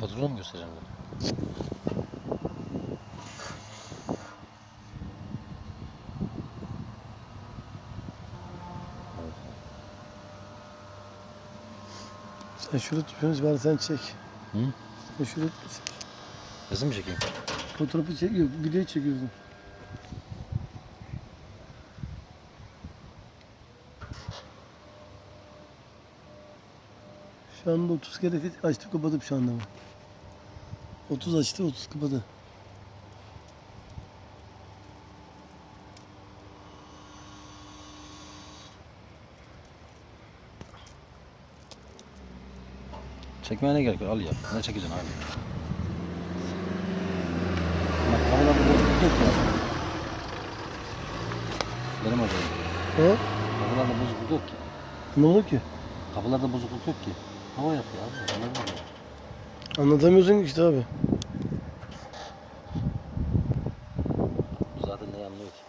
Hazırlığı mı göstereceğim ben? Sen şurada tutuyorsun bari sen çek. Hı? Sen şurada Resim mi çekeyim? fotoğrafı çek, yok videoyu çekiyorsun. Şu anda 30 kere açtı kapatıp şu anda bu. 30 açtı 30 kapadı. Çekmeye ne gerek var? Al ya. Ne çekeceksin abi? Bak kapılarda bozukluk yok ya. Benim hocam. He? Kapılarda bozukluk yok ki. Ne oldu ki? Kapılarda bozukluk yok ki. Hava yapıyor abi. Anlamıyorum. Anlatamıyorsun ki işte abi. Bu zaten ne anlıyor ki?